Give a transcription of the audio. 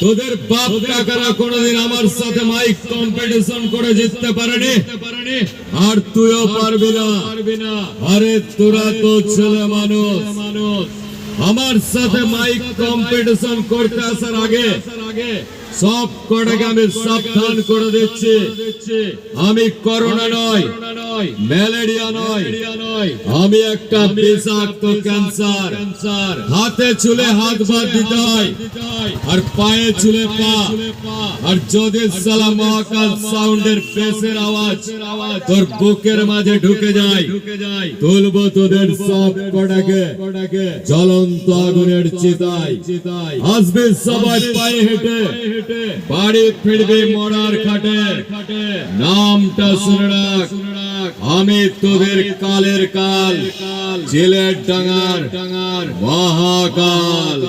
তোদের বাপ কাকারা কোনোদিন আমার সাথে মাইক কম্পিটিশন করে জিততে পারেনি? আর তুইও পারবি না। আরে তোরা তো ছেলে মানুষ। আমার সাথে মাইক কম্পিটিশন করতে আসার আগে সব কটাকে আমি সাবধান করে দিচ্ছি। আমি করোনা নয় ম্যালেরিয়া নয় আমি একটা বিষাক্ত ক্যান্সার। হাতে চুলে হাত বাদ দিতে হয় আর পায়ে চুলে পা। আর যদি সালা মহাকাল সাউন্ডের বেসের আওয়াজ তোর বুকের মাঝে ঢুকে যায়। তুলবো তোদের সব কটাকে। জ্বলন্ত আগুনের চিতায়। আসবে সবাই পায়ে হেঁটে। বাড়ি ফিরবে মরার খাটে। নামটা শুনে রাখ। আমি তোদের কালের কাল, জেলের ডাঙার ডাঙার মহাকাল।